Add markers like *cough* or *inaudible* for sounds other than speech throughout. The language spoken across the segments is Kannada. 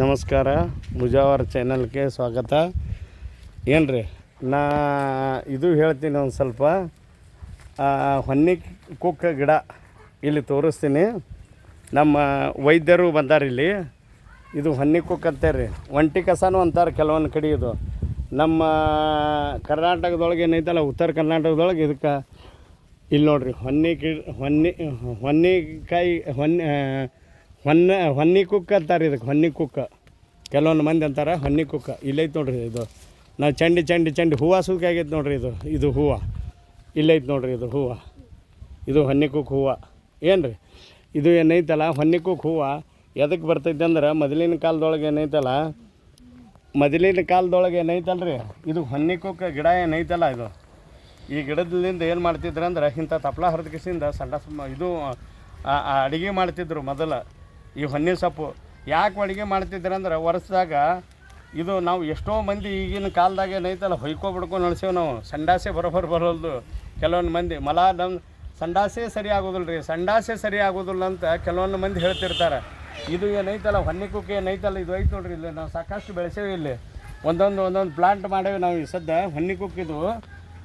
ನಮಸ್ಕಾರ, ಮುಜಾವರ್ ಚಾನಲ್ಗೆ ಸ್ವಾಗತ. ಏನ್ರಿ, ನಾ ಇದು ಹೇಳ್ತೀನಿ ಒಂದು ಸ್ವಲ್ಪ. ಹೊನ್ನಿ ಕುಕ್ಕ ಗಿಡ ಇಲ್ಲಿ ತೋರಿಸ್ತೀನಿ. ನಮ್ಮ ವೈದ್ಯರು ಬಂದಾರ ಇಲ್ಲಿ. ಇದು ಹೊನ್ನಿ ಕುಕ್ ಅಂತಾರೆ ಒಂಟಿ ಕಸನೂ ಅಂತಾರೆ ಕೆಲವೊಂದು ಕಡೆ ಇದು. ನಮ್ಮ ಕರ್ನಾಟಕದೊಳಗೆ ಏನೈತಲ್ಲ, ಉತ್ತರ ಕರ್ನಾಟಕದೊಳಗೆ ಇದಕ್ಕೆ. ಇಲ್ಲಿ ನೋಡ್ರಿ, ಹೊನ್ನಿ ಗಿಡ, ಹೊನ್ನಿ, ಹೊನ್ನಿಕಾಯಿ, ಹೊನ್ನಿ ಹೊನ್ನ, ಹೊನ್ನಿ ಕುಕ್ಕ ಅಂತಾರೆ ಇದಕ್ಕೆ, ಹೊನ್ನಿ ಕುಕ್ಕ. ಕೆಲವೊಂದು ಮಂದಿ ಅಂತಾರೆ, ಹೊನ್ನಿ ಕುಕ್ಕ. ಇಲ್ಲೈತೆ ನೋಡ್ರಿ ಇದು. ನಾವು ಚಂಡಿ ಚಂಡಿ ಚಂಡಿ ಹೂವು ಸುಲ್ಕಾಗೈತೆ ನೋಡ್ರಿ ಇದು. ಇದು ಹೂವು. ಇಲ್ಲೈತೆ ನೋಡ್ರಿ ಇದು ಹೂವು. ಇದು ಹೊನ್ನಿ ಕುಕ್ ಹೂವು. ಏನು ರೀ ಇದು ಏನೈತಲ್ಲ, ಹೊನ್ನಿ ಕುಕ್ ಹೂವು ಎದಕ್ಕೆ ಬರ್ತೈತೆ ಅಂದ್ರೆ ಮೊದಲಿನ ಕಾಲದೊಳಗೆ ಏನೈತಲ್ಲ, ಮೊದಲಿನ ಕಾಲದೊಳಗೆ ಏನೈತಲ್ಲ ರೀ ಇದು ಹೊನ್ನಿ ಕುಕ್ಕ ಗಿಡ ಏನೈತಲ್ಲ ಇದು. ಈ ಗಿಡದಿಂದ ಏನು ಮಾಡ್ತಿದ್ರು ಅಂದ್ರೆ ಇಂಥ ತಪ್ಲ ಹರಿದಕಿಸಿಂದ ಸಣ್ಣ ಸಣ್ಣ ಇದು ಅಡುಗೆ ಮಾಡ್ತಿದ್ರು ಮೊದಲು. ಈ ಹೊನ್ನಿನ ಸೊಪ್ಪು. ಯಾಕೆ ಅಡುಗೆ ಮಾಡ್ತಿದ್ರು ಅಂದ್ರೆ ವರ್ಷದಾಗ ಇದು ನಾವು ಎಷ್ಟೋ ಮಂದಿ ಈಗಿನ ಕಾಲದಾಗ ಏನೈತಲ್ಲ, ಹೊಯ್ಕೊ ಬಿಡ್ಕೊಂಡು ನಡ್ಸೇವೆ ನಾವು. ಸಂಡಾಸೆ ಬರೋಬರ್ ಬರೋಲ್ದು. ಕೆಲವೊಂದು ಮಂದಿ, ಮಲ ನಮ್ಮ ಸಂಡಾಸೆ ಸರಿ ಆಗೋದಿಲ್ಲ ರೀ ಸಂಡಾಸೆ ಸರಿ ಆಗೋದಿಲ್ಲ ಅಂತ ಕೆಲವೊಂದು ಮಂದಿ ಹೇಳ್ತಿರ್ತಾರೆ. ಇದು ಏನೈತಲ್ಲ ಹೊನ್ನಿ ಕುಕ್ಕೆ ಏನೈತಲ್ಲ, ಇದು ಐತೆ ನೋಡ್ರಿ ಇಲ್ಲಿ. ನಾವು ಸಾಕಷ್ಟು ಬೆಳೆಸೇವೆ ಇಲ್ಲಿ. ಒಂದೊಂದು ಒಂದೊಂದು ಪ್ಲಾಂಟ್ ಮಾಡೇವೆ ನಾವು ಈ ಸದ್ಯ ಹೊನ್ನಿ ಕುಕ್ಕಿದು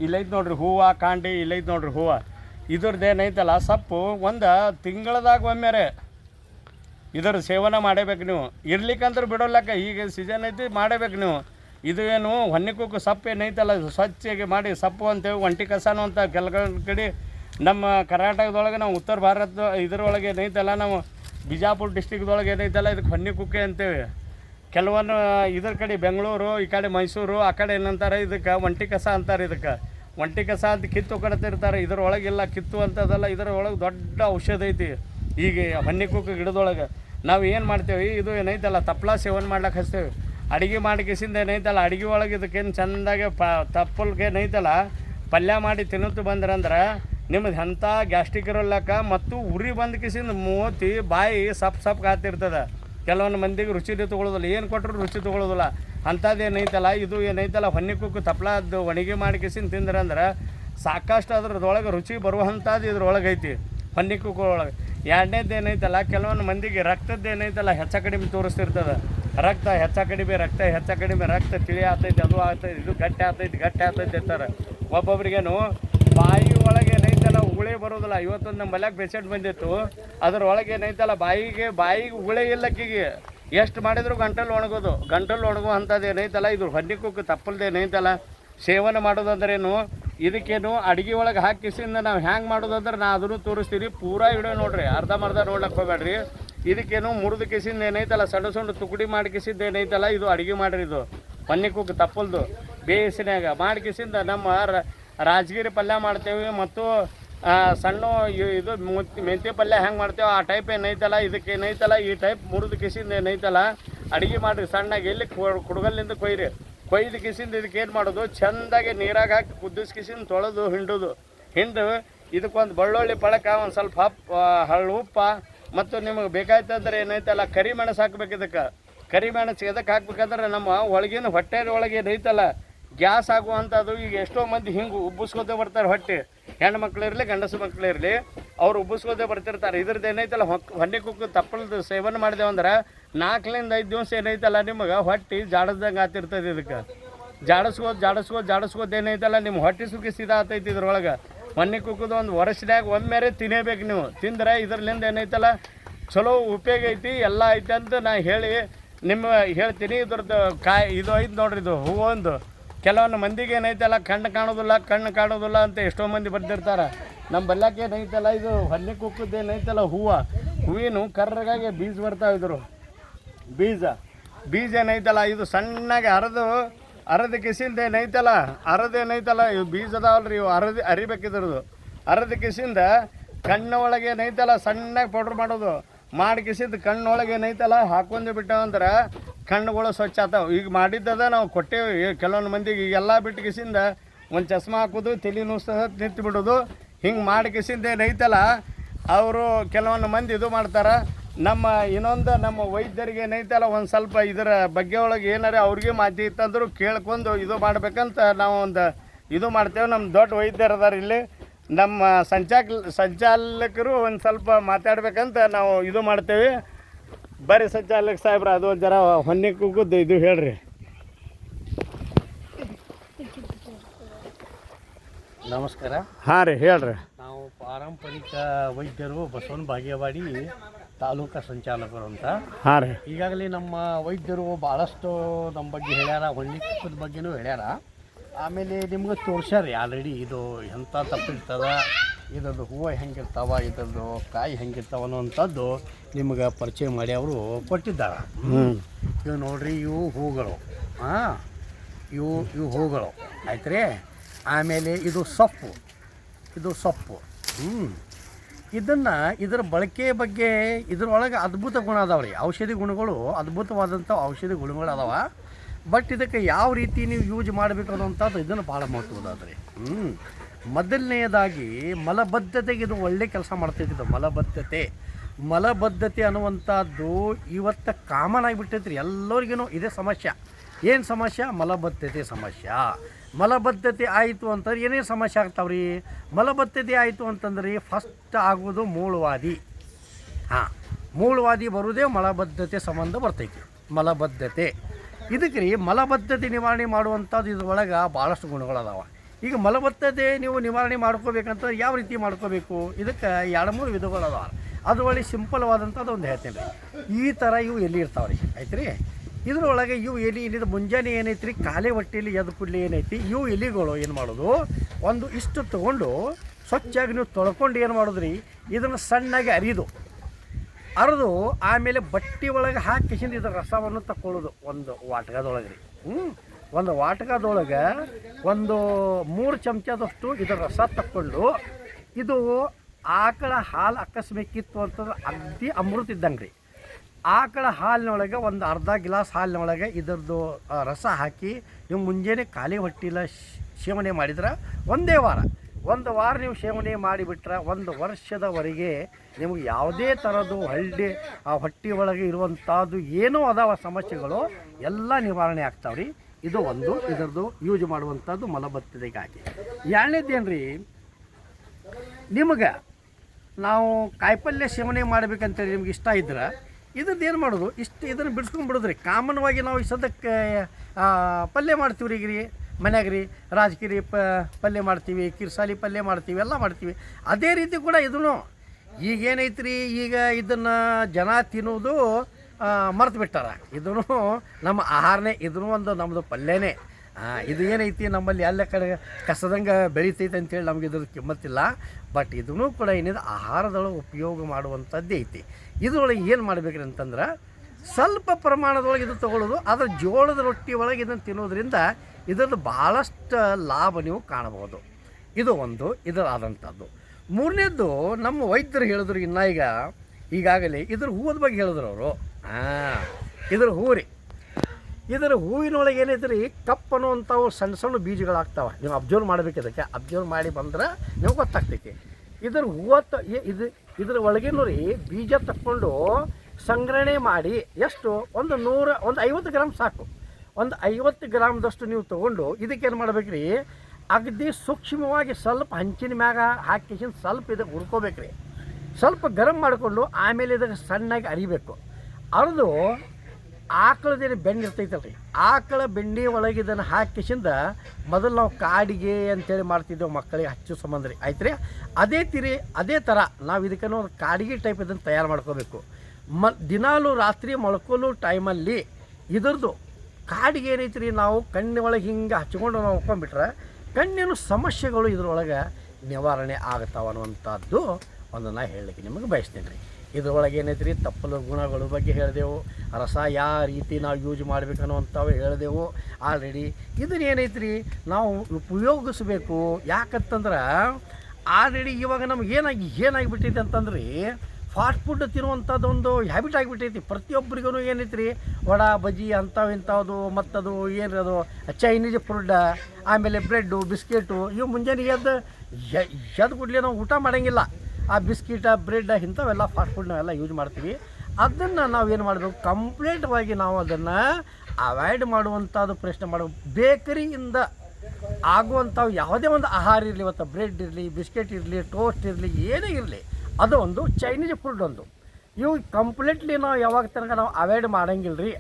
ಇಲ್ಲೈತೆ ನೋಡ್ರಿ, ಹೂವು, ಕಾಂಡಿ ಇಲ್ಲೈತೆ ನೋಡ್ರಿ ಹೂವು. ಇದ್ರದ್ದು ಏನೈತಲ್ಲ, ಸೊಪ್ಪು ಒಂದು ತಿಂಗಳದಾಗ ಒಮ್ಮೆರೆ ಇದರ ಸೇವನೆ ಮಾಡಬೇಕು ನೀವು. ಇರ್ಲಿಕ್ಕಂದ್ರೆ ಬಿಡೋಲ್ಲಕ್ಕ ಈಗ ಸೀಸನ್ ಐತಿ, ಮಾಡಬೇಕು ನೀವು. ಇದು ಏನು, ಹೊನ್ನಿ ಕುಕ್ಕು ಸಪ್ಪು ಏನೈತಲ್ಲ ಸ್ವಚ್ಛಗೆ ಮಾಡಿ ಸಪ್ಪು ಅಂತೇಳಿ ಒಂಟಿ ಕಸನು ಅಂತ ಕೆಲವೊಂದು ಕಡೆ ನಮ್ಮ ಕರ್ನಾಟಕದೊಳಗೆ ನಾವು ಉತ್ತರ ಭಾರತ ಇದರೊಳಗೆ ಏನೈತಲ್ಲ ನಾವು ಬಿಜಾಪುರ ಡಿಸ್ಟಿಕ್ದೊಳಗೆ ಏನೈತಲ್ಲ ಇದಕ್ಕೆ ಹೊನ್ನಿ ಕುಕ್ಕೆ ಅಂತೇವೆ ಕೆಲವೊಂದು ಇದ್ರ ಕಡೆ ಬೆಂಗಳೂರು, ಈ ಕಡೆ ಮೈಸೂರು, ಆ ಕಡೆ ಏನಂತಾರೆ ಇದಕ್ಕೆ, ಒಂಟಿ ಕಸ ಅಂತಾರೆ ಇದಕ್ಕೆ. ಒಂಟಿ ಕಸ ಅಂತ ಕಿತ್ತು ಕಡತಿರ್ತಾರೆ ಇದ್ರೊಳಗೆಲ್ಲ ಕಿತ್ತು ಅಂತದಲ್ಲ, ಇದರೊಳಗೆ ದೊಡ್ಡ ಔಷಧ ಐತಿ. ಈಗ ಹೊನ್ನಿ ಕುಕ್ಕ ಗಿಡದೊಳಗೆ. ನಾವು ಏನು ಮಾಡ್ತೇವೆ, ಇದು ಏನೈತಲ್ಲ ತಪ್ಪಲ ಸೇವನೆ ಮಾಡ್ಲಿಕ್ಕೆ ಹಚ್ತೇವೆ. ಅಡುಗೆ ಮಾಡಿಕೆಸಿಂದ ಏನೈತಲ್ಲ, ಅಡುಗೆ ಒಳಗೆ ಇದಕ್ಕೇನು ಚೆಂದಾಗೆ ಪ, ತಪ್ಪಲ್ಗೆ ಏನೈತಲ್ಲ, ಪಲ್ಯ ಮಾಡಿ ತಿನ್ನುತ್ತ ಬಂದ್ರಂದ್ರೆ ನಿಮ್ದು ಎಂಥ ಗ್ಯಾಸ್ಟ್ರಿಕ್ ಇರೋಲ್ಲಕ್ಕ ಮತ್ತು ಉರಿ ಬಂದ ಕಿಸಿಂದ ಮೂತಿ, ಬಾಯಿ ಸಪ್ ಸಪ್ ಕಾತಿರ್ತದೆ. ಕೆಲವೊಂದು ಮಂದಿಗೆ ರುಚಿ ತೊಗೊಳೋದಿಲ್ಲ ಏನು ಕೊಟ್ಟರು ರುಚಿ ತೊಗೊಳೋದಿಲ್ಲ ಅಂಥದ್ದು ಏನೈತಲ್ಲ, ಇದು ಏನೈತಲ್ಲ ಹೊನ್ನಿ ಕುಕ್ಕು ತಪ್ಪಲದ್ದು ಒಣಗಿ ಮಾಡಿ ಕಿಸಿಂದ ತಿಂದ್ರಂದ್ರೆ ಸಾಕಷ್ಟು ಅದ್ರದೊಳಗೆ ರುಚಿ ಬರುವಂಥದ್ದು ಇದ್ರೊಳಗೈತಿ. ಹೊನ್ನಿ ಕುಕ್ಕು ಒಳಗೆ. ಎರಡನೇದು ಏನೈತಲ್ಲ ಕೆಲವೊಂದು ಮಂದಿಗೆ ರಕ್ತದ್ದು ಏನೈತಲ್ಲ ಹೆಚ್ಚ ಕಡಿಮೆ ತೋರಿಸ್ತಿರ್ತದೆ. ರಕ್ತ ಹೆಚ್ಚ ಕಡಿಮೆ, ರಕ್ತ ಹೆಚ್ಚ ಕಡಿಮೆ, ರಕ್ತ ತಿಳಿ ಆಗ್ತೈತಿ ಅದು ಆಗ್ತೈತಿ ಇದು ಗಟ್ಟಿ ಆಗ್ತೈತಿ ಗಟ್ಟಿ ಆಗ್ತೈತಿ ಅಂತಾರೆ. ಒಬ್ಬೊಬ್ರಿಗೇನು ಬಾಯಿ ಒಳಗೆ ಏನೈತಲ್ಲ ಹುಳಿ ಬರೋದಿಲ್ಲ. ಇವತ್ತೊಂದು ನಮ್ಮ ಮಲ್ಯಾಗ ಪೇಷಂಟ್ ಬಂದಿತ್ತು. ಅದ್ರೊಳಗೆ ಏನೈತಲ್ಲ ಬಾಯಿಗೆ ಬಾಯಿಗೆ ಉಗುಳೆ ಇಲ್ಲಕ್ಕಿಗೆ ಎಷ್ಟು ಮಾಡಿದ್ರು ಗಂಟಲು ಒಣಗೋದು. ಗಂಟಲು ಒಣಗೋ ಅಂಥದ್ದು ಏನೈತಲ್ಲ ಇದು ಹೊನ್ನಿ ತಪ್ಪಲ್ದೇನೈತಲ್ಲ ಸೇವನೆ ಮಾಡೋದಂದ್ರೇನು ಇದಕ್ಕೇನು ಅಡುಗೆ ಒಳಗೆ ಹಾಕಿಸಿಂದ ನಾವು ಹ್ಯಾಂಗೆ ಮಾಡೋದಂದ್ರೆ ನಾ ಅದನ್ನು ತೋರಿಸ್ತೀರಿ ಪೂರಾ ವಿಡಿಯೋ ನೋಡ್ರಿ ಅರ್ಧಂಬರ್ಧ ನೋಡ್ಲಕ್ಕೆ ಹೋಗ್ಬೇಡ್ರಿ. ಇದಕ್ಕೇನು ಮುರಿದು ಕಿಸಿಂದ ಏನೈತಲ್ಲ, ಸಣ್ಣ ಸಣ್ಣ ತುಕಡಿ ಮಾಡಿ ಕಿಸಿಂದ ಏನೈತಲ್ಲ, ಇದು ಅಡುಗೆ ಮಾಡ್ರಿ ಇದು. ಮನ್ನಿ ಕುಕ್ ತಪ್ಪಲ್ದು. ಬೇಯಿಸಿನಾಗ ಮಾಡಿ ಕಿಸಿಂದ ನಮ್ಮ ರಾಜಗಿರಿ ಪಲ್ಯ ಮಾಡ್ತೇವೆ ಮತ್ತು ಸಣ್ಣ ಇದು ಮೆಂತೆ ಪಲ್ಯ ಹೆಂಗೆ ಮಾಡ್ತೇವೆ ಆ ಟೈಪ್ ಏನೈತಲ್ಲ, ಇದಕ್ಕೆ ಏನೈತಲ್ಲ, ಈ ಟೈಪ್ ಮುರಿದು ಕಿಸಿಂದ ಏನೈತಲ್ಲ, ಅಡುಗೆ ಮಾಡಿರಿ. ಸಣ್ಣಗೆ ಎಲ್ಲಿ ಕುಡ್ಗಲ್ಲಿಂದ ಕೊಯ್ರಿ. ಕೊಯ್ದು ಕಿಸಿಂದ ಇದಕ್ಕೆ ಏನು ಮಾಡೋದು? ಚೆಂದಾಗಿ ನೀರಾಗ ಹಾಕಿ ಕುದ್ದಿಸಿ ಕಿಸಿಂದ ತೊಳೆದು ಹಿಂಡೋದು. ಹಿಂಡು ಇದಕ್ಕೊಂದು ಬೆಳ್ಳುಳ್ಳಿ ಪಳಕ ಒಂದು ಸ್ವಲ್ಪ ಹಪ್ಪ ಹಳ್ಳು ಉಪ್ಪ, ಮತ್ತು ನಿಮಗೆ ಬೇಕಾಯ್ತಂದ್ರೆ ಏನೈತಲ್ಲ ಕರಿಮೆಣಸು ಹಾಕ್ಬೇಕು ಇದಕ್ಕೆ. ಕರಿಮೆಣಸು ಎದಕ್ಕೆ ಹಾಕ್ಬೇಕಂದ್ರೆ ನಮ್ಮ ಒಳಗಿನ ಹೊಟ್ಟೆ ಒಳಗೆ ಏನೈತಲ್ಲ, ಗ್ಯಾಸ್ ಆಗುವಂಥದ್ದು ಈಗ ಎಷ್ಟೋ ಮಂದಿ ಹಿಂಗೆ ಉಬ್ಬಿಸ್ಕೊತ ಬರ್ತಾರೆ ಹೊಟ್ಟೆ. ಹೆಣ್ಣು ಮಕ್ಕಳಿರಲಿ ಗಂಡಸು ಮಕ್ಳಿರಲಿ ಅವ್ರು ಉಬ್ಬಿಸ್ಕೋತೆ ಬರ್ತಿರ್ತಾರೆ. ಇದ್ರದ್ದು ಏನೈತಲ್ಲ, ಹೊಕ್ ಹೊನ್ನೆ ಕುಕ್ಕು ತಪ್ಪಲ್ದು ಸೇವನೆ ಮಾಡಿದೆವು ಅಂದ್ರೆ ನಾಲ್ಕರಿಂದ ಐದು ದಿವಸ ಏನೈತಲ್ಲ ನಿಮಗೆ, ಹೊಟ್ಟೆ ಜಾಡಸ್ದಂಗೆ ಆತಿರ್ತದೆ ಇದಕ್ಕೆ. ಜಾಡಸ್ಕೋದು ಜಾಡಸ್ಕೋದು ಜಾಡಸ್ಕೋದು ಏನೈತಲ್ಲ ನಿಮ್ಮ ಹೊಟ್ಟೆ ಸುಖಿ ಸೀದಾ ಆತೈತಿ ಇದ್ರೊಳಗೆ. ಹೊನ್ನೆ ಕುಕ್ಕದ ಒಂದು ವರ್ಷದಾಗ ಒಮ್ಮೆರೆ ತಿನ್ನೇಬೇಕು ನೀವು. ತಿಂದ್ರೆ ಇದ್ರಲ್ಲಿಂದ ಏನೈತಲ್ಲ, ಚಲೋ ಉಪಯೋಗ ಐತಿ, ಎಲ್ಲ ಐತೆ ಅಂತ ನಾ ಹೇಳಿ ನಿಮ್ಮ ಹೇಳ್ತೀನಿ. ಇದ್ರದ್ದು ಕಾಯಿ, ಇದು ಐತೆ ನೋಡ್ರಿ ಇದು ಹೂವೊಂದು ಕೆಲವೊಂದು ಮಂದಿಗೆ ಏನೈತಲ್ಲ, ಕಣ್ಣು ಕಾಣೋದಿಲ್ಲ ಕಣ್ಣು ಕಾಣೋದಿಲ್ಲ ಅಂತ ಎಷ್ಟೋ ಮಂದಿ ಬರ್ತಿರ್ತಾರೆ ನಮ್ಮ ಬಲ್ಲಾಕ ಏನೈತಲ್ಲ ಇದು ಹೊನ್ನೆ ಕುಕ್ಕದ್ದು ಏನೈತಲ್ಲ ಹೂವು. ಹೂವಿನ ಕರ್ರಗಾಗಿ ಬೀಜ ಬರ್ತಾ ಇದ್ರು. ಬೀಜ. ಬೀಜ ಏನೈತಲ್ಲ ಇದು ಸಣ್ಣಗೆ ಹರಿದು ಅರದ ಕಿಸಿಂದ ಏನೈತಲ್ಲ ಅರದ ಏನೈತಲ್ಲ ಇವು ಬೀಜ ರೀ ಇವು ಅರದಿ ಅರಿಬೇಕಿದ್ರದು ಅರದ ಕಿಸಿಂದ ಕಣ್ಣ ಒಳಗೆ ಏನೈತಲ್ಲ ಸಣ್ಣಗೆ ಪೌಡ್ರ್ ಮಾಡೋದು. ಮಾಡಿ ಕಿಸಿದ ಕಣ್ಣೊಳಗೆ ಏನೈತಲ್ಲ ಹಾಕೊಂಡು ಬಿಟ್ಟವಂದ್ರೆ ಕಣ್ಣುಗಳು ಸ್ವಚ್ಛ ಆತಾವೆ ಈಗ ಮಾಡಿದ್ದದ ನಾವು ಕೊಟ್ಟೇವಿ ಕೆಲವೊಂದು ಮಂದಿಗೆ ಈಗೆಲ್ಲ ಬಿಟ್ಟು ಕಿಸಿಂದ ಒಂದು ಚಸ್ಮಾ ಹಾಕೋದು, ತಲೆ ನುಸ್ತದ ನಿಂತು ಬಿಡೋದು ಹಿಂಗೆ ಮಾಡಿ ಕಿಸಿಂದ ಏನೈತಲ್ಲ, ಅವರು ಕೆಲವೊಂದು ಮಂದಿ ಇದು ಮಾಡ್ತಾರೆ. ನಮ್ಮ ಇನ್ನೊಂದು ನಮ್ಮ ವೈದ್ಯರಿಗೆ ಏನೈತಲ್ಲ, ಒಂದು ಸ್ವಲ್ಪ ಇದರ ಬಗ್ಗೆ ಒಳಗೆ ಏನಾರ ಅವ್ರಿಗೆ ಮಾಹಿತಿ ಇತ್ತಂದ್ರೂ ಕೇಳ್ಕೊಂಡು ಇದು ಮಾಡ್ಬೇಕಂತ ನಾವು ಒಂದು ಇದು ಮಾಡ್ತೇವೆ. ನಮ್ಮ ದೊಡ್ಡ ವೈದ್ಯರು ಅದಾರ ಇಲ್ಲಿ. ನಮ್ಮ ಸಂಚಾಕ್ ಸಂಚಾಲಕರು ಒಂದು ಸ್ವಲ್ಪ ಮಾತಾಡ್ಬೇಕಂತ ನಾವು ಇದು ಮಾಡ್ತೇವೆ. ಬರೀ ಸಂಚಾಲಕ ಸಾಹೇಬ್ರ ಅದು ಒಂದು ಜರ ಹೊನ್ನೆ ಇದು ಹೇಳ್ರಿ. ನಮಸ್ಕಾರ. ಹಾಂ ರೀ ಹೇಳ್ರಿ. ನಾವು ಪಾರಂಪರಿಕ ವೈದ್ಯರು ಬಸವನ ಭಾಗ್ಯವಾಡಿ ತಾಲೂಕಾ ಸಂಚಾಲಕರು ಅಂತ. ಹಾಂ ರೀ. ಈಗಾಗಲೇ ನಮ್ಮ ವೈದ್ಯರು ಭಾಳಷ್ಟು ನಮ್ಮ ಬಗ್ಗೆ ಹೇಳ್ಯಾರ ಹೊಳ್ಳಿ ಬಗ್ಗೆನೂ ಹೇಳ್ಯಾರ. ಆಮೇಲೆ ನಿಮ್ಗೆ ತೋರ್ಸ್ಯಾರಿ ಆಲ್ರೆಡಿ ಇದು ಎಂಥ ತಪ್ಪಿರ್ತದ ಇದರದ್ದು ಹೂವು ಹೆಂಗಿರ್ತಾವ ಇದರದ್ದು ಕಾಯಿ ಹೆಂಗಿರ್ತಾವ ಅನ್ನೋವಂಥದ್ದು ನಿಮ್ಗೆ ಪರಿಚಯ ಮಾಡಿ ಅವರು ಕೊಟ್ಟಿದ್ದಾರೆ. ಇವು ನೋಡ್ರಿ ಇವು ಹೂಗಳು. ಹಾಂ ಇವು ಇವು ಹೂಗಳು. ಆಯ್ತು ರೀ ಆಮೇಲೆ ಇದು ಸೊಪ್ಪು. ಇದು ಸೊಪ್ಪು. ಹ್ಞೂ ಇದನ್ನು ಇದರ ಬಳಕೆ ಬಗ್ಗೆ ಇದ್ರೊಳಗೆ ಅದ್ಭುತ ಗುಣ ಅದಾವೆ ರೀ. ಔಷಧಿ ಗುಣಗಳು ಅದ್ಭುತವಾದಂಥ ಔಷಧಿ ಗುಣಗಳು ಅದಾವೆ. ಬಟ್ ಇದಕ್ಕೆ ಯಾವ ರೀತಿ ನೀವು ಯೂಸ್ ಮಾಡಬೇಕು ಅನ್ನೋಂಥದ್ದು ಇದನ್ನು ಭಾಳ ಮಹತ್ವದಾದ್ರಿ ಹ್ಞೂ ಮೊದಲನೆಯದಾಗಿ ಮಲಬದ್ಧತೆಗೆ ಇದು ಒಳ್ಳೆ ಕೆಲಸ ಮಾಡ್ತೈತಿ ಇದು ಮಲಬದ್ಧತೆ. ಮಲಬದ್ಧತೆ ಅನ್ನುವಂಥದ್ದು ಇವತ್ತು ಕಾಮನ್ ಆಗಿಬಿಟ್ಟೈತ್ರಿ. ಎಲ್ಲರಿಗೂ ಇದೇ ಸಮಸ್ಯೆ. ಏನು ಸಮಸ್ಯೆ? ಮಲಬದ್ಧತೆ ಸಮಸ್ಯೆ. ಮಲಬದ್ಧತೆ ಆಯಿತು ಅಂತಂದ್ರೆ ಏನೇ ಸಮಸ್ಯೆ ಆಗ್ತಾವ್ರಿ? ಮಲಬದ್ಧತೆ ಆಯಿತು ಅಂತಂದ್ರೆ ಫಸ್ಟ್ ಆಗೋದು ಮೂಲವಾದಿ. ಹಾಂ, ಮೂಲವಾದಿ ಬರುವುದೇ ಮಲಬದ್ಧತೆ ಸಂಬಂಧ ಬರ್ತೈತಿ. ಮಲಬದ್ಧತೆ. ಇದಕ್ಕೆ ರೀ ಮಲಬದ್ಧತೆ ನಿವಾರಣೆ ಮಾಡುವಂಥದ್ದು ಇದ್ರೊಳಗೆ ಭಾಳಷ್ಟು ಗುಣಗಳದಾವ ಈಗ ಮಲಬದ್ಧತೆ ನೀವು ನಿವಾರಣೆ ಮಾಡ್ಕೋಬೇಕಂತ ಯಾವ ರೀತಿ ಮಾಡ್ಕೋಬೇಕು? ಇದಕ್ಕೆ ಎರಡು ಮೂರು ವಿಧಗಳದಾವ ಅದರೊಳಗೆ ಸಿಂಪಲ್ವಾದಂಥದ್ದು ಒಂದು ಹೇಳ್ತೀನಿ ಈ ಥರ ಇವು ಎಲ್ಲಿ ಇರ್ತಾವೆ ರೀ ಆಯ್ತು ರೀ ಇದ್ರೊಳಗೆ ಇವು ಎಲಿ ಏನಿದೆ ಮುಂಜಾನೆ ಏನೈತಿ ರೀ ಖಾಲಿ ಹೊಟ್ಟೆಯಲ್ಲಿ ಎದ್ದು ಕೂಡಲಿ ಏನೈತಿ? ಇವು ಎಲಿಗಳು ಏನು ಮಾಡೋದು? ಒಂದು ಇಷ್ಟು ತೊಗೊಂಡು ಸ್ವಚ್ಛಾಗಿ ನೀವು ತೊಳ್ಕೊಂಡು ಏನು ಮಾಡೋದ್ರಿ? ಇದನ್ನು ಸಣ್ಣಗೆ ಅರಿದು, ಅರೆದು ಆಮೇಲೆ ಬಟ್ಟೆ ಒಳಗೆ ಹಾಕಿಸಿಂದ ಇದ್ರ ರಸವನ್ನು ತಕ್ಕೊಳ್ಳೋದು. ಒಂದು ವಾಟಕದೊಳಗೆ ರೀ ಒಂದು ವಾಟಕದೊಳಗೆ ಒಂದು ಮೂರು ಚಮಚದಷ್ಟು ಇದರ ರಸ ತಕ್ಕೊಂಡು ಇದು ಆಕಳ ಹಾಲು ಅಕಸ್ಮಿಕ್ಕಿತ್ತು ಅಂತಂದ್ರೆ ಅಗ್ದಿ ಅಮೃತ ಇದ್ದಂಗೆ ರೀ ಆಕಳ ಹಾಲಿನೊಳಗೆ ಒಂದು ಅರ್ಧ ಗ್ಲಾಸ್ ಹಾಲಿನೊಳಗೆ ಇದರದ್ದು ರಸ ಹಾಕಿ ನೀವು ಮುಂಜಾನೆ ಖಾಲಿ ಹೊಟ್ಟಿಲ್ಲ ಸೇವನೆ ಮಾಡಿದ್ರೆ ಒಂದೇ ವಾರ. ಒಂದು ವಾರ ನೀವು ಸೇವನೆ ಮಾಡಿಬಿಟ್ರೆ ಒಂದು ವರ್ಷದವರೆಗೆ ನಿಮಗೆ ಯಾವುದೇ ಥರದ್ದು ಹಳ್ಳಿ, ಆ ಹೊಟ್ಟೆ ಒಳಗೆ ಇರುವಂಥದ್ದು ಏನೂ ಅದಾವ ಸಮಸ್ಯೆಗಳು, ಎಲ್ಲ ನಿವಾರಣೆ ಆಗ್ತಾವೆ ರೀ ಇದು ಒಂದು. ಇದರದ್ದು ಯೂಸ್ ಮಾಡುವಂಥದ್ದು ಮಲಬದ್ಧತೆಗಾಗಿ. ಎರಡನೇದೇನು ರೀ ನಿಮಗೆ ನಾವು ಕಾಯಿಪಲ್ಯ ಸೇವನೆ ಮಾಡಬೇಕಂತೇಳಿ ನಿಮ್ಗೆ ಇಷ್ಟ ಇದ್ರೆ ಇದ್ರದ್ದು ಏನು ಮಾಡೋದು? ಇಷ್ಟು ಇದನ್ನು ಬಿಡಿಸ್ಕೊಂಡ್ಬಿಡೋದ್ರಿ. ಕಾಮನ್ವಾಗಿ ನಾವು ಸದ್ಯಕ್ಕೆ ಪಲ್ಯ ಮಾಡ್ತೀವಿ ರೀ ರೀ ಮನ್ಯಾಗ ರೀ ರಾಜಗಿರಿ ಪ, ಪಲ್ಯ ಮಾಡ್ತೀವಿ, ಕಿರ್ಸಾಲಿ ಪಲ್ಯ ಮಾಡ್ತೀವಿ, ಎಲ್ಲ ಮಾಡ್ತೀವಿ. ಅದೇ ರೀತಿ ಕೂಡ ಇದನ್ನು. ರೀ ಈಗ ಇದನ್ನು ಜನ ತಿನ್ನೋದು ಮರ್ತು ಬಿಟ್ಟಾರ. ಇದನ್ನು ನಮ್ಮ ಆಹಾರನೇ, ಇದನ್ನು ಒಂದು ನಮ್ಮದು ಪಲ್ಯನೇ. ಇದು ಏನೈತಿ? ನಮ್ಮಲ್ಲಿ ಎಲ್ಲ ಕಡೆ ಕಸದಂಗೆ ಬೆಳೀತೈತೆ ಅಂತೇಳಿ ನಮಗೆ ಇದ್ರದ್ದು ಕಿಮ್ಮತ್ತಿಲ್ಲ. ಬಟ್ ಇದನ್ನು ಕೂಡ ಏನಿದೆ? ಆಹಾರದೊಳಗೆ ಉಪಯೋಗ ಮಾಡುವಂಥದ್ದೇ ಐತಿ. ಇದ್ರೊಳಗೆ ಏನು ಮಾಡ್ಬೇಕ್ರಿ ಅಂತಂದ್ರೆ ಸ್ವಲ್ಪ ಪ್ರಮಾಣದೊಳಗೆ ಇದು ತೊಗೊಳ್ಳೋದು, ಅದರ ಜೋಳದ ರೊಟ್ಟಿ ಒಳಗೆ ಇದನ್ನು ತಿನ್ನೋದ್ರಿಂದ ಇದರದ್ದು ಭಾಳಷ್ಟು ಲಾಭ ನೀವು ಕಾಣಬಹುದು. ಇದು ಒಂದು ಇದರಾದಂಥದ್ದು ಮೂರನೇದ್ದು, ನಮ್ಮ ವೈದ್ಯರು ಹೇಳಿದ್ರು ಇನ್ನ ಈಗ, ಈಗಾಗಲೇ ಇದ್ರ ಹೂವದ ಬಗ್ಗೆ ಹೇಳಿದ್ರು ಅವರು. ಹಾಂ ಇದ್ರ ಹೂ ರೀ. ಇದರ ಹೂವಿನೊಳಗೆ ಏನೈತೆ ರೀ ಕಪ್ ಅನ್ನುವಂಥವು ಸಣ್ಣ ಸಣ್ಣ ಬೀಜಗಳಾಗ್ತಾವೆ. ನೀವು ಅಬ್ಸರ್ವ್ ಮಾಡ್ಬೇಕು ಇದಕ್ಕೆ. ಅಬ್ಸರ್ವ್ ಮಾಡಿ ಬಂದ್ರೆ ನೀವು ಗೊತ್ತಾಗ್ತೈತಿ. ಇದ್ರ ಹೂವ ಇದು ಇದ್ರ ಒಳಗೇನು ರೀ ಬೀಜ ತಕ್ಕೊಂಡು ಸಂಗ್ರಹಣೆ ಮಾಡಿ ಎಷ್ಟು? ಒಂದು ನೂರ ಒಂದು ಐವತ್ತು ಗ್ರಾಮ್ ಸಾಕು. ಒಂದು ಐವತ್ತು ಗ್ರಾಮ್ದಷ್ಟು ನೀವು ತೊಗೊಂಡು ಇದಕ್ಕೇನು ಮಾಡ್ಬೇಕು ರೀ ಅಗದಿ ಸೂಕ್ಷ್ಮವಾಗಿ ಸ್ವಲ್ಪ ಹಂಚಿನ ಮ್ಯಾಗ ಹಾಕಿಸಿನ ಸ್ವಲ್ಪ ಇದಕ್ಕೆ ಹುರ್ಕೋಬೇಕು ರೀ ಸ್ವಲ್ಪ ಗರಂ ಮಾಡಿಕೊಂಡು ಆಮೇಲೆ ಇದಕ್ಕೆ ಸಣ್ಣಗೆ ಅರಿಬೇಕು. ಅರೆದು ಆಕಳದೇನು ಬೆಣ್ಣೆ ಇರ್ತೈತಲ್ರಿ? ಆಕಳ ಬೆಣ್ಣೆ ಒಳಗೆ ಇದನ್ನು ಹಾಕಿಸಿಂದ ಮೊದಲು ನಾವು ಕಾಡಿಗೆ ಅಂತೇಳಿ ಮಾಡ್ತಿದ್ದೆವು ಮಕ್ಕಳಿಗೆ ಹಚ್ಚು ಸಂಬಂಧ ರೀ. ಆಯ್ತು ರೀ ಅದೇ ತಿರಿ, ಅದೇ ಥರ ನಾವು ಇದಕ್ಕೇನೋ ಒಂದು ಕಾಡಿಗೆ ಟೈಪ್ ಇದನ್ನು ತಯಾರು ಮಾಡ್ಕೋಬೇಕು. ಮ, ದಿನಾಲು ರಾತ್ರಿ ಮೊಳ್ಕೊಲು ಟೈಮಲ್ಲಿ ಇದರದು ಕಾಡಿಗೆ ಏನೈತಿ ರೀ ನಾವು ಕಣ್ಣಿನ ಒಳಗೆ ಹಿಂಗೆ ಹಚ್ಕೊಂಡು ನಾವು ಹೊಕ್ಕೊಂಡ್ಬಿಟ್ರೆ ಕಣ್ಣಿನ ಸಮಸ್ಯೆಗಳು ಇದ್ರೊಳಗೆ ನಿವಾರಣೆ ಆಗ್ತಾವ ಅನ್ನುವಂಥದ್ದು ಒಂದು ನಾ ಹೇಳಲಿಕ್ಕೆ ನಿಮಗೆ ಬಯಸ್ತೀನಿ ರೀ. ಇದ್ರೊಳಗೆ ರೀ ತಪ್ಪಲ ಗುಣಗಳ ಬಗ್ಗೆ ಹೇಳಿದೆವು. ರಸ ಯಾವ ರೀತಿ ನಾವು ಯೂಸ್ ಮಾಡಬೇಕು ಅನ್ನುವಂಥವು ಹೇಳಿದೆವು. ಆಲ್ರೆಡಿ ಇದನ್ನ ರೀ ನಾವು ಉಪಯೋಗಿಸ್ಬೇಕು. ಯಾಕಂತಂದ್ರೆ ಆಲ್ರೆಡಿ ಇವಾಗ ನಮ್ಗೆ ಏನಾಗಿ ಏನಾಗಿಬಿಟ್ಟೈತೆ ಅಂತಂದ್ರೆ ಫಾಸ್ಟ್ ಫುಡ್ ತಿನ್ನುವಂಥದ್ದು ಒಂದು ಹ್ಯಾಬಿಟ್ ಆಗಿಬಿಟ್ಟೈತಿ. ಪ್ರತಿಯೊಬ್ಬರಿಗೂ ರೀ ವಡ, ಬಜ್ಜಿ ಅಂಥವು ಇಂಥದ್ದು ಮತ್ತದು ಏನು ಅದು? ಚೈನೀಸ್ ಫುಡ್ ಆಮೇಲೆ ಬ್ರೆಡ್ಡು ಬಿಸ್ಕೆಟು ಇವು ಮುಂಜಾನೆ ಎದ್ದು ಎದ್ದು ಕೂಡಲೇ ನಾವು ಊಟ ಮಾಡೋಂಗಿಲ್ಲ. ಆ ಬಿಸ್ಕಿಟ, ಬ್ರೆಡ್ ಇಂಥವೆಲ್ಲ ಫಾಸ್ಟ್ ಫುಡ್ ನಾವೆಲ್ಲ ಯೂಸ್ ಮಾಡ್ತೀವಿ. ಅದನ್ನು ನಾವು ಏನು ಮಾಡಬೇಕು? ಕಂಪ್ಲೀಟ್ವಾಗಿ ನಾವು ಅದನ್ನು ಅವಾಯ್ಡ್ ಮಾಡುವಂಥದ್ದು ಪ್ರಶ್ನೆ ಮಾಡಬೇಕು. ಬೇಕರಿಯಿಂದ ಆಗುವಂಥ ಯಾವುದೇ ಒಂದು ಆಹಾರ ಇರಲಿ, ಇವತ್ತು ಬ್ರೆಡ್ ಇರಲಿ, ಬಿಸ್ಕೆಟ್ ಇರಲಿ ಟೋಸ್ಟ್ ಇರಲಿ, ಏನೇ ಇರಲಿ, ಅದು ಒಂದು ಚೈನೀಸ್ ಫುಡ್ ಒಂದು. ಇವು ಕಂಪ್ಲೀಟ್ಲಿ ನಾವು ಯಾವಾಗ ತನಕ ನಾವು ಅವಾಯ್ಡ್ ಮಾಡಂಗಿಲ್ಲ ರೀ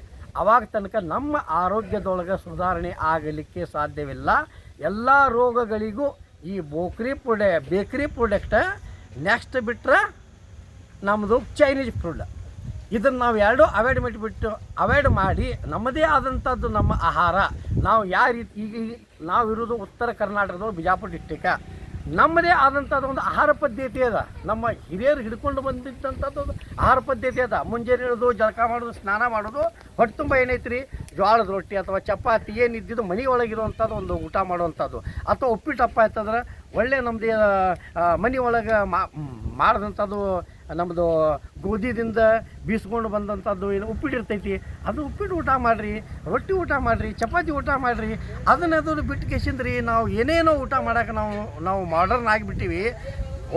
ಅವಾಗ ತನಕ ನಮ್ಮ ಆರೋಗ್ಯದೊಳಗೆ ಸುಧಾರಣೆ ಆಗಲಿಕ್ಕೆ ಸಾಧ್ಯವಿಲ್ಲ. ಎಲ್ಲ ರೋಗಗಳಿಗೂ ಈ ಬೋಕ್ರಿ ಪ್ರೊಡೆ ಬೇಕ್ರಿ ಪ್ರಾಡಕ್ಟ್ ನೆಕ್ಸ್ಟ್ ಬಿಟ್ಟರೆ ನಮ್ಮದು ಚೈನೀಸ್ ಫುಡ್ ಇದನ್ನು ನಾವು ಎರಡೂ ಅವಾಯ್ಡ್ ಮಾಡಿಬಿಟ್ಟು ಅವಾಯ್ಡ್ ಮಾಡಿ ನಮ್ಮದೇ ಆದಂಥದ್ದು ನಮ್ಮ ಆಹಾರ. ನಾವು ಯಾವ ರೀತಿ ಈಗ ನಾವಿರೋದು ಉತ್ತರ ಕರ್ನಾಟಕದ ಬಿಜಾಪುರ ಡಿಸ್ಟಿಕ ನಮ್ಮದೇ ಆದಂಥದ್ದು ಒಂದು ಆಹಾರ ಪದ್ಧತಿ ಅದ. ನಮ್ಮ ಹಿರಿಯರು ಹಿಡ್ಕೊಂಡು ಬಂದಿದ್ದಂಥದ್ದು ಒಂದು ಆಹಾರ ಪದ್ಧತಿ ಅದ. ಮುಂಜಾನೆ ಇಳಿದು, ಜಳಕ ಮಾಡೋದು, ಸ್ನಾನ ಮಾಡೋದು, ಹೊಟ್ಟೆ ತುಂಬ ಏನೈತ್ರಿ? ಜೋಳದ ರೊಟ್ಟಿ ಅಥವಾ ಚಪಾತಿ, ಏನಿದ್ದಿದ್ದು ಮನೆ ಒಳಗಿರುವಂಥದ್ದು ಒಂದು ಊಟ ಮಾಡುವಂಥದ್ದು ಅಥವಾ ಉಪ್ಪಿಟ್ಟಪ್ಪ ಆಯ್ತಂದ್ರೆ ಒಳ್ಳೆ ನಮ್ದು ಮನೆ ಒಳಗೆ ಮಾಡಿದಂಥದ್ದು ನಮ್ಮದು ಗೋಧಿದಿಂದ ಬೀಸ್ಕೊಂಡು ಬಂದಂಥದ್ದು ಏನು ಉಪ್ಪಿಟ್ಟು ಇರ್ತೈತಿ. ಅದು ಉಪ್ಪಿಟ್ಟು ಊಟ ಮಾಡಿರಿ, ರೊಟ್ಟಿ ಊಟ ಮಾಡಿರಿ, ಚಪಾತಿ ಊಟ ಮಾಡಿರಿ, ಅದನ್ನ ಅದನ್ನು ಬಿಟ್ಟು ಕೇಸಿಂದ್ರಿ, ನಾವು ಏನೇನೋ ಊಟ ಮಾಡೋಕೆ ನಾವು ನಾವು ಮಾಡರ್ನ್ ಆಗಿಬಿಟ್ಟಿವಿ.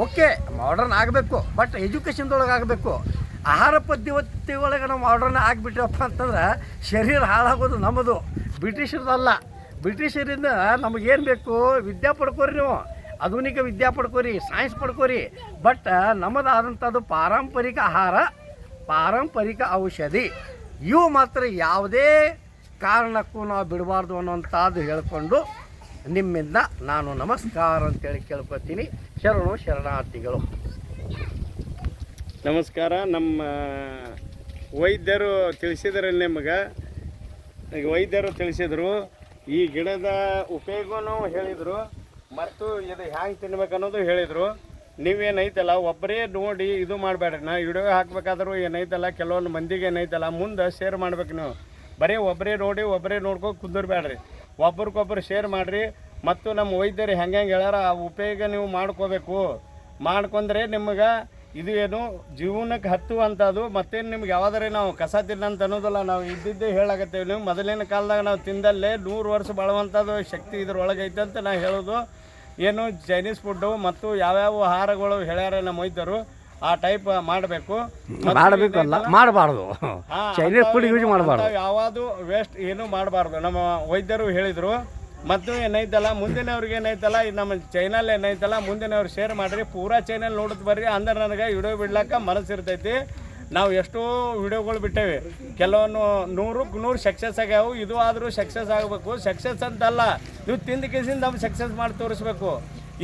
ಓಕೆ ಮಾಡರ್ನ್ ಆಗಬೇಕು ಬಟ್ ಎಜುಕೇಷನ್ದೊಳಗೆ ಆಗಬೇಕು. ಆಹಾರ ಪದ್ಧತಿ ಒಳಗೆ ನಾವು ಮಾಡರ್ನ್ ಆಗಿಬಿಟ್ಟಿವಪ್ಪ ಅಂತಂದ್ರೆ ಶರೀರ ಹಾಳಾಗೋದು ನಮ್ಮದು. ಬ್ರಿಟಿಷರದಲ್ಲ. ಬ್ರಿಟಿಷರಿಂದ ನಮಗೇನು ಬೇಕು? ವಿದ್ಯಾ ಪಡ್ಕೋರಿ ನೀವು. ಆಧುನಿಕ ವಿದ್ಯಾ ಪಡ್ಕೋರಿ ಸೈನ್ಸ್ ಪಡ್ಕೋರಿ ಬಟ್ ನಮ್ಮದಾದಂಥದ್ದು ಪಾರಂಪರಿಕ ಆಹಾರ, ಪಾರಂಪರಿಕ ಔಷಧಿ. ಇವು ಮಾತ್ರ ಯಾವುದೇ ಕಾರಣಕ್ಕೂ ನಾವು ಬಿಡಬಾರ್ದು ಅನ್ನೋಂಥದ್ದು ಹೇಳಿಕೊಂಡು ನಿಮ್ಮಿಂದ ನಾನು ನಮಸ್ಕಾರ ಅಂತೇಳಿ ಕೇಳ್ಕೊತೀನಿ. ಶರಣು ಶರಣಾರ್ಥಿಗಳು. ನಮಸ್ಕಾರ. ನಮ್ಮ ವೈದ್ಯರು ತಿಳಿಸಿದ್ರೆ ನಿಮಗೆ? ವೈದ್ಯರು ತಿಳಿಸಿದರು, ಈ ಗಿಡದ ಉಪಯೋಗನೂ ಹೇಳಿದರು. ಮತ್ತು ಇದು ಹ್ಯಾಂಗೆ ತಿನ್ಬೇಕು ಅನ್ನೋದು ಹೇಳಿದರು. ನೀವೇನೈತಲ್ಲ ಒಬ್ಬರೇ ನೋಡಿ ಇದು ಮಾಡಬೇಡ್ರಿ. ನಾ ವಿಡಿಯೋ ಹಾಕ್ಬೇಕಾದ್ರೂ ಏನೈತಲ್ಲ ಕೆಲವೊಂದು ಮಂದಿಗೆ ಏನೈತಲ್ಲ ಮುಂದೆ ಶೇರ್ ಮಾಡ್ಬೇಕು ನೀವು. ಬರೀ ಒಬ್ಬರೇ ನೋಡಿ ಒಬ್ಬರೇ ನೋಡ್ಕೊಂಡು ಕುಂದಿರ್ಬೇಡ್ರಿ. ಒಬ್ರಿಗೊಬ್ರು ಶೇರ್ ಮಾಡಿರಿ, ಮತ್ತು ನಮ್ಮ ವೈದ್ಯರು ಹೆಂಗೆ ಹೆಂಗೆ ಹೇಳ್ಯಾರ, ಆ ಉಪಯೋಗ ನೀವು ಮಾಡ್ಕೋಬೇಕು. ಮಾಡ್ಕೊಂಡ್ರೆ ನಿಮ್ಗೆ ಇದು ಏನು ಜೀವನಕ್ಕೆ ಹತ್ತುವಂಥದ್ದು ಮತ್ತೇನು ನಿಮ್ಗೆ ಯಾವ್ದಾರೆ ನಾವು ಕಸ ತಿನ್ನಂತ ಅನ್ನೋದಲ್ಲ, ನಾವು ಇದ್ದಿದ್ದೇ ಹೇಳಾಕತ್ತೇವೆ. ನೀವು ಮೊದಲಿನ ಕಾಲದಾಗ ನಾವು ತಿಂದಲ್ಲೇ ನೂರು ವರ್ಷ ಬಾಳುವಂಥದ್ದು ಶಕ್ತಿ ಇದ್ರೊಳಗೈತೆ ಅಂತ ನಾ ಹೇಳೋದು. ಏನು ಚೈನೀಸ್ ಫುಡ್ಡು ಮತ್ತು ಯಾವ್ಯಾವ ಆಹಾರಗಳು ಹೇಳ್ಯಾರ ನಮ್ಮ ವೈದ್ಯರು ಆ ಟೈಪ್ ಮಾಡಬೇಕು. ಮಾಡಬೇಕಲ್ಲ ಮಾಡಬಾರ್ದು. ಚೈನೀಸ್ ಫುಡ್ *laughs* ಯೂಸ್ ಮಾಡಬಾರ್ದು. ಯಾವುದು ವೇಸ್ಟ್ ಏನು ಮಾಡಬಾರ್ದು. ನಮ್ಮ ವೈದ್ಯರು ಹೇಳಿದರು ಮತ್ತು ಏನೈತಲ್ಲ ಮುಂದಿನವ್ರಿಗೆ ಏನೈತಲ್ಲ ನಮ್ಮ ಚೈನಲ್ ಏನೈತಲ್ಲ ಮುಂದಿನವ್ರು ಶೇರ್ ಮಾಡಿರಿ ಪೂರಾ ಚೈನಲ್ ನೋಡುತ್ತ ಬರ್ರಿ ಅಂದ್ರೆ ನನಗೆ ವಿಡಿಯೋ ಬಿಡ್ಲಕ್ಕ ಮನಸ್ಸು ಇರ್ತೈತಿ ನಾವು ಎಷ್ಟೋ ವಿಡಿಯೋಗಳು ಬಿಟ್ಟೇವೆ. ಕೆಲವೊಂದು ನೂರಕ್ಕೆ ನೂರು ಸಕ್ಸಸ್ ಆಗ್ಯಾವು. ಇದು ಆದರೂ ಸಕ್ಸಸ್ ಆಗಬೇಕು. ಸಕ್ಸಸ್ ಅಂತಲ್ಲ. ನೀವು ತಿಂದು ಕೇಸಿಂದ ನಮ್ಗೆ ಸಕ್ಸಸ್ ಮಾಡಿ ತೋರಿಸ್ಬೇಕು.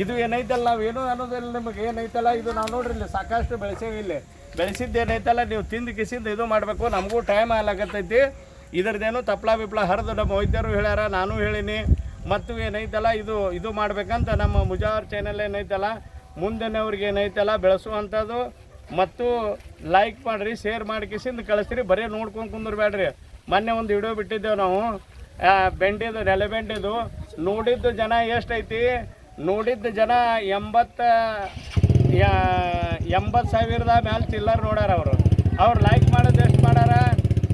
ಇದು ಏನೈತಲ್ಲ ನಾವು ಏನು ಅನ್ನೋದಿಲ್ಲ ನಿಮಗೆ ಏನೈತಲ್ಲ, ಇದು ನಾವು ನೋಡ್ರಿ ಇಲ್ಲಿ ಸಾಕಷ್ಟು ಬೆಳೆಸೇವಿ ಇಲ್ಲಿ. ಬೆಳೆಸಿದ್ದು ಏನೈತಲ್ಲ, ನೀವು ತಿಂದ ಕಿಸಿಂದ ಇದು ಮಾಡಬೇಕು. ನಮಗೂ ಟೈಮ್ ಆಗ್ಲಾಕತ್ತೈತಿ ಇದ್ರದ್ದೇನು ತಪ್ಲ ಬಿಪ್ಲ ಹರಿದು ನಮ್ಮ ವೈದ್ಯರು ಹೇಳ್ಯಾರ, ನಾನು ಹೇಳಿನಿ. ಮತ್ತು ಏನೈತಲ್ಲ, ಇದು ಇದು ಮಾಡ್ಬೇಕಂತ ನಮ್ಮ ಮುಜಾವರ್ ಚಾನಲ್ ಏನೈತಲ್ಲ, ಮುಂದಿನವ್ರಿಗೆ ಏನೈತಲ್ಲ, ಬೆಳೆಸುವಂಥದ್ದು. ಮತ್ತು ಲೈಕ್ ಮಾಡಿರಿ ಶೇರ್ ಮಾಡಿ ಕಿಸಿಂದ ಕಳಿಸ್ರಿ ಬರೀ ನೋಡ್ಕೊಂಡು ಕುಂದಿರ್ಬೇಡ್ರಿ ಮೊನ್ನೆ ಒಂದು ವಿಡಿಯೋ ಬಿಟ್ಟಿದ್ದೇವೆ ನಾವು. ಬೆಂಡಿದು ನೆಲೆ ಬೆಂಡಿದು ನೋಡಿದ್ದು ಜನ ಎಷ್ಟೈತಿ? ನೋಡಿದ್ದು ಜನ ಎಂಬತ್ತ ಎಂಬತ್ತು ಸಾವಿರದ ಮೇಲೆ ಚಿಲ್ಲರ್ ನೋಡ್ಯಾರ ಅವರು. ಅವ್ರು ಲೈಕ್ ಮಾಡೋದು ಎಷ್ಟು ಮಾಡ್ಯಾರ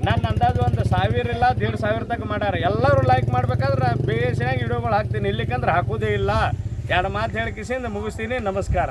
ನನ್ನ ಅಂದಾಜು ಒಂದು ಸಾವಿರ ಇಲ್ಲ, ದೇಡ್ ಸಾವಿರ ತಗ ಮಾಡ್ಯಾರ ಎಲ್ಲರೂ ಲೈಕ್ ಮಾಡ್ಬೇಕಾದ್ರೆ ಬೇಸಿನಾಗ ವಿಡಿಯೋಗಳು ಹಾಕ್ತೀನಿ. ಇಲ್ಲಿಕಂದ್ರೆ ಹಾಕೋದೇ ಇಲ್ಲ. ಎರಡು ಮಾತು ಹೇಳ್ಕಿಸಿಂದ ಮುಗಿಸ್ತೀನಿ. ನಮಸ್ಕಾರ.